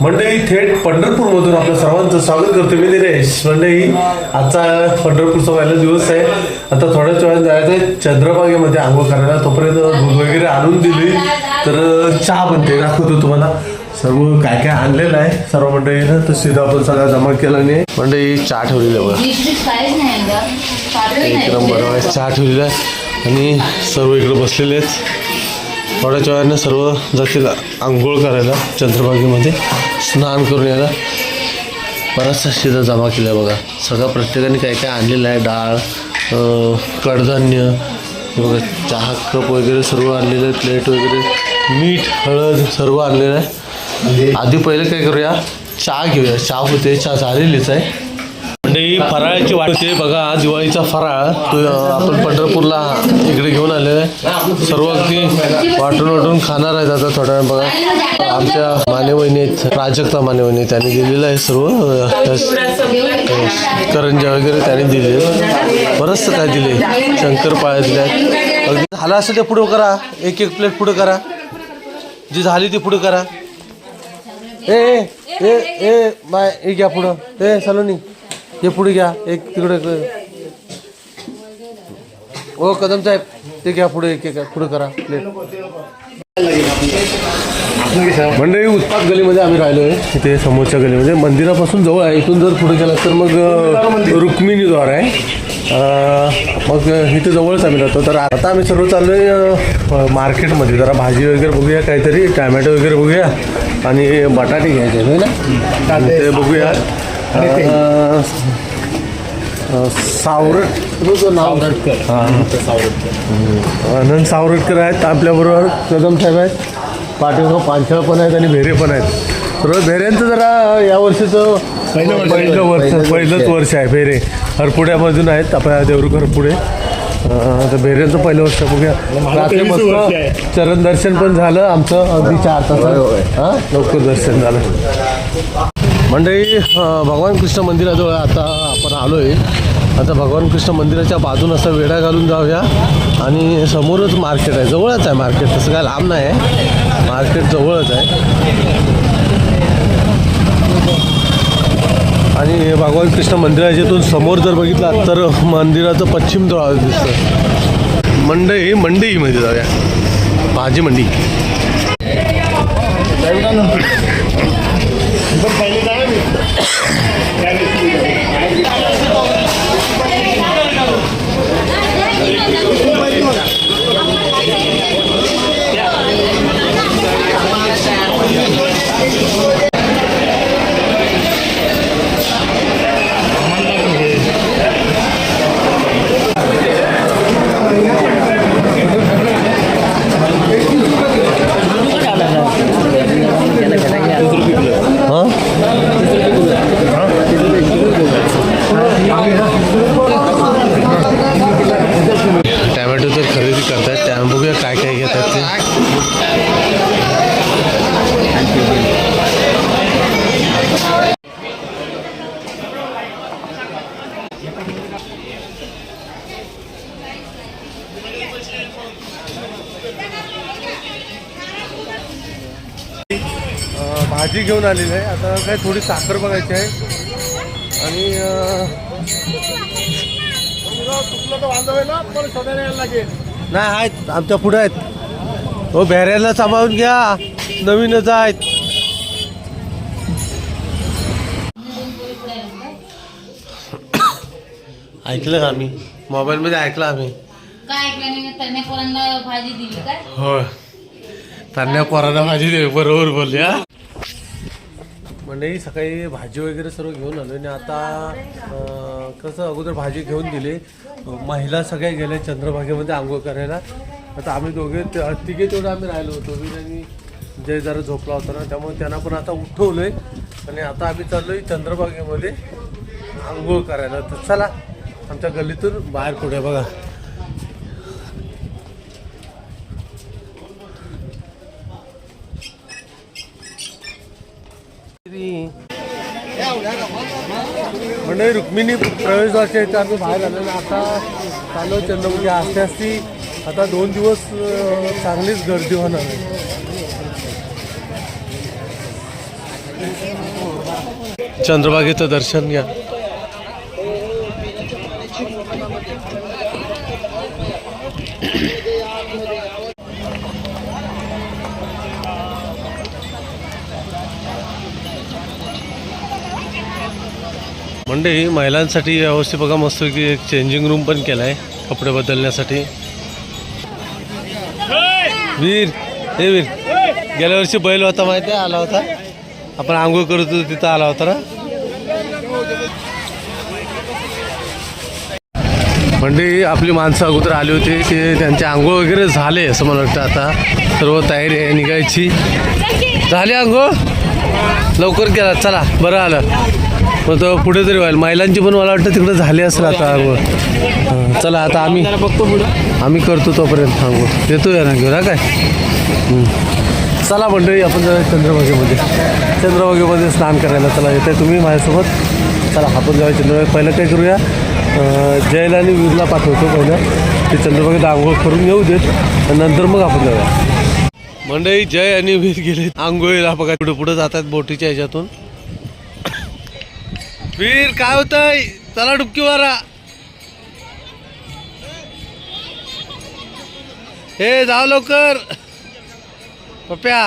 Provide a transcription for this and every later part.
मंडळी थेट पंढरपूरमधून आपल्या सर्वांचं स्वागत करतो मी दिनेश मंडळी आजचा पंढरपूरचा पहिला दिवस आहे. आता थोड्याच वेळात जायचं आहे. चंद्रभागेमध्ये आंघोळ करायला. तोपर्यंत दूध वगैरे आणून दिली. तर चहा बनते दाखवतो तुम्हाला. सर्व काय काय आणलेलं आहे. सर्व मंडळीनं तर सीधा आपण सगळा जमा केला नाही मंडळी चहा ठेवलेलं बघा. वीस वीस काहीच नाही ग पातळी एक नाही. नंबर आहे. चहा ठेवलेला आणि सर्व इकडे बसलेले आहेत. थोड्याच्या वेळानं सर्व जातील आंघोळ करायला चंद्रभागेमध्ये स्नान करून यायला बराचसा शिदा जमा केला बघा. सगळं प्रत्येकाने काय काय आणलेलं आहे? डाळ कडधान्य बघा चहा कप वगैरे सर्व आणलेलं आहे प्लेट वगैरे मीठ हळद सर्व आणलेलं आहे. आधी पहिले काय करूया? चहा घेऊया. चहा होते चहा झालेलीच आहे. म्हणजे फराळाची वाट होते. बघा दिवाळीचा फराळ. तो आपण पंढरपूरला इकडे घेऊन आलेला आहे. सर्व अगदी वाटून वाटून खाणार आहेत आता थोड्या वेळ. बघा आमच्या मानेवहिनी आहेत प्राजक्ता मानेवहिनी त्यांनी दिलेलं आहे सर्व करंजा वगैरे त्याने दिले बरंचसं काय दिले. शंकरपाळ्या दिल्या आहेत. अगदी झालं असं ते पुढं करा. एक एक प्लेट पुढं करा. जी झाली ती पुढं करा. ए ए ए ए बाय घ्या पुढं. ए सलोनी. हे पुढे घ्या एक तिकडे ओ कदम साहेब ते घ्या पुढे एक एक पुढे करा प्लेट मंडळी उत्पाद गलीमध्ये आम्ही राहिलो आहे. इथे समोरच्या गलीमध्ये. मंदिरापासून जवळ आहे. इथून जर पुढे गेला तर मग अ, रुक्मिणीद्वार आहे. मग इथे जवळच आम्ही राहतो. तर आता आम्ही सर्व चाललो आहे मार्केटमध्ये. जरा भाजी वगैरे बघूया काहीतरी टॅमॅटो वगैरे बघूया आणि बटाटे घ्यायचे ना? ते बघूया. सावरट. तुझं नाव? हां. आनंद सावरटकर आहेत आपल्याबरोबर कदम साहेब आहेत. पाठीमागं पांचाळ पण आहेत आणि भेरे पण आहेत. तर भेऱ्यांचं जरा या वर्षीचं पहिलं वर्ष. पहिलंच वर्ष आहे भेरे. हरपुड्यामधून आहेत आपल्या देवरुख हरपुडे. अं, तर भेऱ्यांचं पहिलं वर्ष बघूया. रात्री मस्त चरण दर्शन पण झालं आमचं अगदी चार तासात. हां? लवकर दर्शन झालं. मंडळी भगवान कृष्ण मंदिराजवळ आता आपण आलो आहे आता भगवान कृष्ण मंदिराच्या बाजून असा वेढा घालून जाऊया. आणि समोरच मार्केट आहे. जवळच आहे मार्केट. तसं काय लांब नाही आहे. मार्केट जवळच आहे. आणि हे भगवान कृष्ण मंदिराच्या इथून समोर जर बघितला तर मंदिराचं पश्चिम द्वार दिसतं. मंडई मंडईमध्ये जाऊया. भाजी मंडी. घेऊन आलेली आहे. आता काय थोडी साखर बघायची आहे. आणि नाही आहेत. आमच्या पुढे आहेत. हो बॅरेला सांभाळून घ्या. नवीनच आहेत. ऐकलं का आम्ही मोबाईलमध्ये ऐकलं आम्ही. काय पोरांना भाजी दिली काय? होय. त्यांना पोरांना भाजी दे बरोबर बोलली मंडळी सकाळी भाजी वगैरे सर्व घेऊन आलो आणि आता कसं अगोदर भाजी घेऊन दिली. महिला सगळ्या गेल्या चंद्रभागेमध्ये आंघोळ करायला. आता आम्ही दोघे तिघे तेवढं आम्ही राहिलो होतो. मी आणि जय जरा झोपला होता ना त्यामुळे त्यांना पण आता उठवलंय. आणि आता आम्ही चाललो आहे चंद्रभागेमध्ये आंघोळ करायला. तर चला आमच्या गल्लीतून बाहेर पुढे बघा. म्हणजे रुक्मिणी प्रवेशद्वारच्या इथे आम्ही बाहेर आलो आता चालू चंद्रमुखी म्हणजे आस्ते असती आता दोन दिवस चांगलीच गर्दी होणार आहे. चंद्रभागेचं दर्शन घ्या. म्हणजे महिलांसाठी व्यवस्थित बघा मस्त की एक चेंजिंग रूम पण केला आहे कपडे बदलण्यासाठी. वीर हे वीर गेल्या वर्षी बैल होता माहिती आहे आला होता. आपण आंघोळ करत होतो तिथं आला होता ना? म्हणजे आपली माणसं अगोदर आली होती ते त्यांचे आंघोळ वगैरे झाले असं मला वाटतं आता. सर्व तयारी आहे निघायची. झाली आंघोळ? लवकर केला चला बरं आलं. मग तो पुढे तरी व्हायला. महिलांची पण मला वाटतं तिकडे झाली असेल आता आंघोळ हां, चला आता आम्ही बघतो पुढं. आम्ही करतो तोपर्यंत आंघोळ येतो या ना घेऊन हा काय. चला मंडळी आपण जाऊया चंद्रभागेमध्ये. चंद्रभागेमध्ये स्नान करायला. चला येते तुम्ही माझ्यासोबत. चला आपण जाऊया चंद्रभाग पहिलं काय करूया? अं, जयला आणि वीरला पाठवतो पहिलं. ते चंद्रभागेत आंघोळ करून येऊ देत. आणि नंतर मग आपण जाऊया. मंडळी जय आणि वीर गेले आंघोळीला बघा पुढे पुढे जातात बोटीच्या ह्याच्यातून. वीर काय होतंय? चला डुबकी हे जाव लवकर. पप्या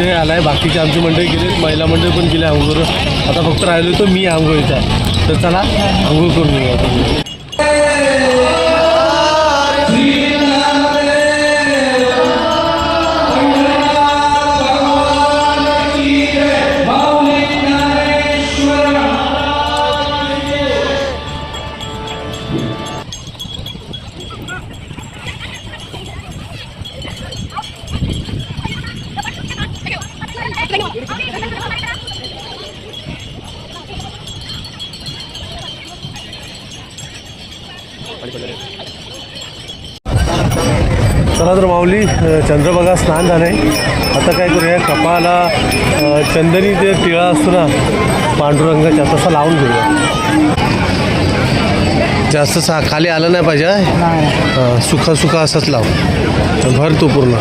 इथे आला आहे बाकीची बाकीचे आमची मंडळी गेले महिला मंडळी पण गेले आंघोळ आता फक्त राहिलो तो मी आंघोळीचा तर चला आंघोळ करून येऊ चला तर माऊली चंद्रभागा स्नान झालंय. आता काय करूया कपाला चंदनी जे टिळा असतो ना पांडुरंगाच्या तसा लावून घेऊया. जास्त सा खाली आलं नाही पाहिजे सुखा सुखा असंच लाव. भर तो पूर्ण.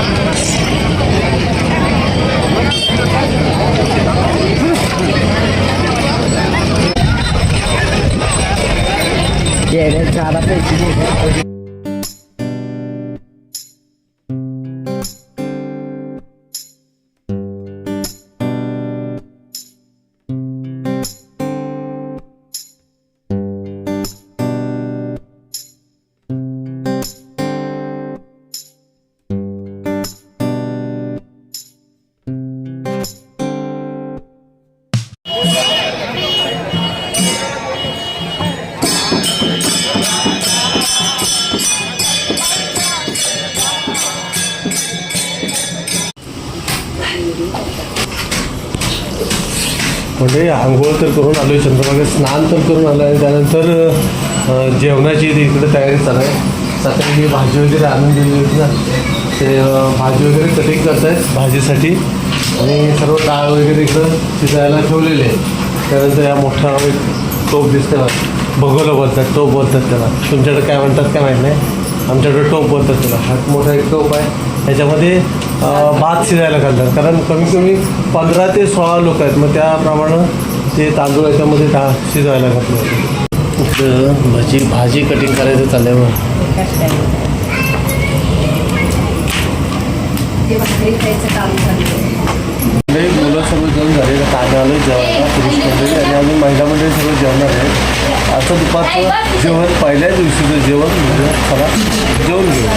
म्हणजे आंघोळ तर करून आलो आहे चंद्रभागेत स्नान तर करून आलो आहे त्यानंतर जेवणाची इकडे तयारी चालू आहे सकाळी भाजी वगैरे आणून दिली होती ना ते भाजी वगैरे कटिंग करत आहेत भाजीसाठी. आणि सर्व डाळ वगैरे इकडं शिजायला ठेवलेले आहे त्यानंतर या मोठा एक टोप दिसते ना भगोलं बोलतात टोप बोलतात त्याला. तुमच्याकडे काय म्हणतात काय माहीत नाही. आमच्याकडे टोप बोलतात त्याला. हा मोठा एक टोप आहे. त्याच्यामध्ये भात शिजायला घालतात. कारण कमी कमी पंधरा ते सोळा लोक आहेत. मग त्याप्रमाणे ते तांदूळ याच्यामध्ये टा शिजवायला घातले इकडं भाजी भाजी कटिंग करायचं चालल्यावर मुलं सगळं जेवण झाले. ताजे आलं जेवायला पुरुष मंडळी आणि आम्ही महिला मंडळी सगळं जेवणार आहे आता दुपारचं जेवण पहिल्या दिवशीचं जेवण म्हणजे चला जेवण घेऊ.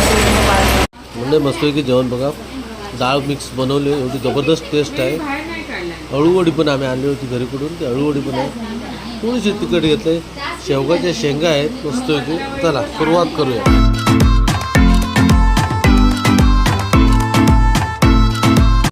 म्हणजे मस्तपैकी जेवण बघा. डाळ मिक्स बनवली एवढी जबरदस्त टेस्ट आहे. अळूवडी पण आम्ही आणली होती घरीकडून. ती अळूवडी पण आहे. थोडीशी तिखट घेतलंय. शेवगाच्या शेंगा आहेत. मस्त चला सुरुवात करूया.